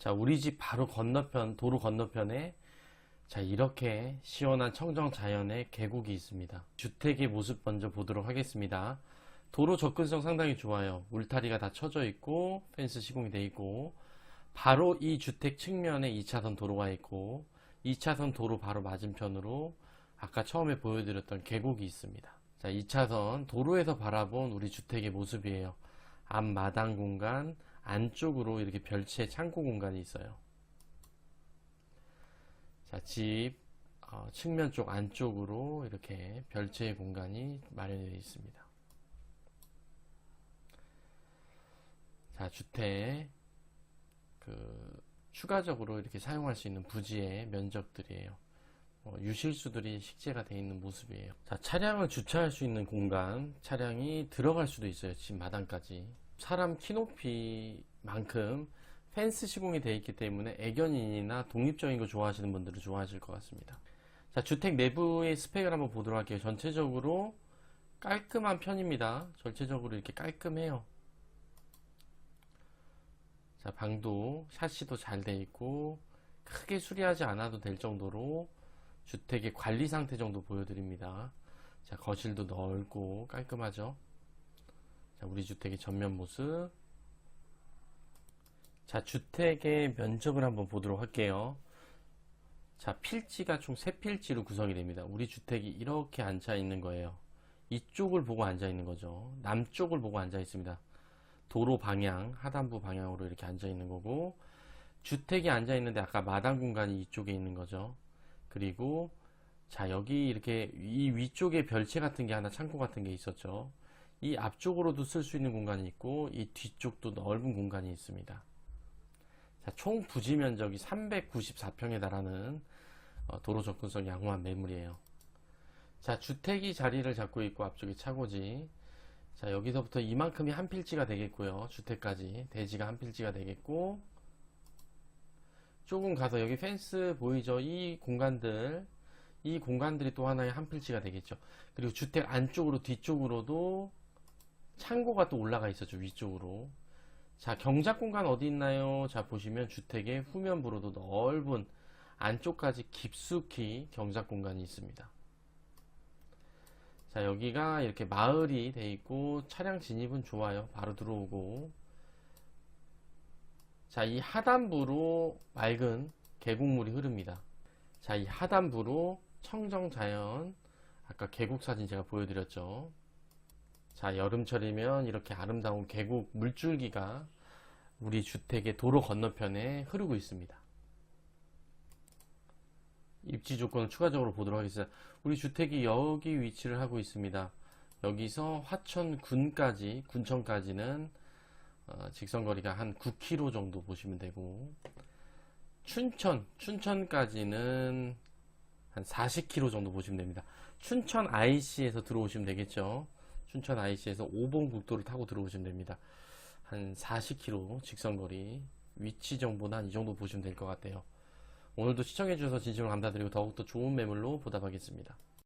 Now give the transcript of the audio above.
자, 우리 집 바로 건너편, 도로 건너편에 자, 이렇게 시원한 청정 자연의 계곡이 있습니다. 주택의 모습 먼저 보도록 하겠습니다. 도로 접근성 상당히 좋아요. 울타리가 다 쳐져 있고, 펜스 시공이 되어 있고, 바로 이 주택 측면에 2차선 도로가 있고, 2차선 도로 바로 맞은편으로 아까 처음에 보여드렸던 계곡이 있습니다. 자, 2차선 도로에서 바라본 우리 주택의 모습이에요. 앞마당 공간, 안쪽으로 이렇게 별채 창고 공간이 있어요. 자, 집 어, 측면 쪽 안쪽으로 이렇게 별채의 공간이 마련되어 있습니다. 자, 주택 그 추가적으로 이렇게 사용할 수 있는 부지의 면적들이에요. 어, 유실수들이 식재가 되어 있는 모습이에요. 자, 차량을 주차할 수 있는 공간, 차량이 들어갈 수도 있어요. 집 마당까지. 사람 키 높이만큼 펜스 시공이 되어 있기 때문에 애견인이나 독립적인 거 좋아하시는 분들은 좋아하실 것 같습니다. 자, 주택 내부의 스펙을 한번 보도록 할게요. 전체적으로 깔끔한 편입니다. 전체적으로 이렇게 깔끔해요. 자, 방도 샤시도 잘 돼 있고 크게 수리하지 않아도 될 정도로 주택의 관리 상태 정도 보여드립니다. 자, 거실도 넓고 깔끔하죠. 자, 우리 주택의 전면 모습. 자, 주택의 면적을 한번 보도록 할게요. 자, 필지가 총세 필지로 구성이 됩니다. 우리 주택이 이렇게 앉아 있는 거예요. 이쪽을 보고 앉아 있는 거죠. 남쪽을 보고 앉아 있습니다. 도로 방향, 하단부 방향으로 이렇게 앉아 있는 거고, 주택이 앉아 있는데 아까 마당 공간이 이쪽에 있는 거죠. 그리고, 자, 여기 이렇게 이 위쪽에 별채 같은 게 하나 창고 같은 게 있었죠. 이 앞쪽으로도 쓸 수 있는 공간이 있고, 이 뒤쪽도 넓은 공간이 있습니다. 자, 총 부지 면적이 394평에 달하는 어, 도로 접근성 양호한 매물이에요. 자, 주택이 자리를 잡고 있고 앞쪽이 차고지. 자, 여기서부터 이만큼이 한 필지가 되겠고요. 주택까지 대지가 한 필지가 되겠고 조금 가서 여기 펜스 보이죠? 이 공간들 이 공간들이 또 하나의 한 필지가 되겠죠. 그리고 주택 안쪽으로 뒤쪽으로도 창고가 또 올라가 있었죠. 위쪽으로. 자, 경작 공간 어디 있나요? 자, 보시면 주택의 후면부로도 넓은 안쪽까지 깊숙이 경작 공간이 있습니다. 자, 여기가 이렇게 마을이 돼 있고 차량 진입은 좋아요. 바로 들어오고. 자, 이 하단부로 맑은 계곡물이 흐릅니다. 자, 이 하단부로 청정자연 아까 계곡 사진 제가 보여드렸죠. 자, 여름철이면 이렇게 아름다운 계곡 물줄기가 우리 주택의 도로 건너편에 흐르고 있습니다. 입지 조건을 추가적으로 보도록 하겠습니다. 우리 주택이 여기 위치를 하고 있습니다. 여기서 화천군까지, 군청까지는 어, 직선거리가 한 9km 정도 보시면 되고 춘천, 춘천까지는 한 40km 정도 보시면 됩니다. 춘천 IC에서 들어오시면 되겠죠. 춘천 IC에서 5번 국도를 타고 들어오시면 됩니다. 한 40km 직선거리 위치 정보는 한 이 정도 보시면 될 것 같아요. 오늘도 시청해주셔서 진심으로 감사드리고 더욱더 좋은 매물로 보답하겠습니다.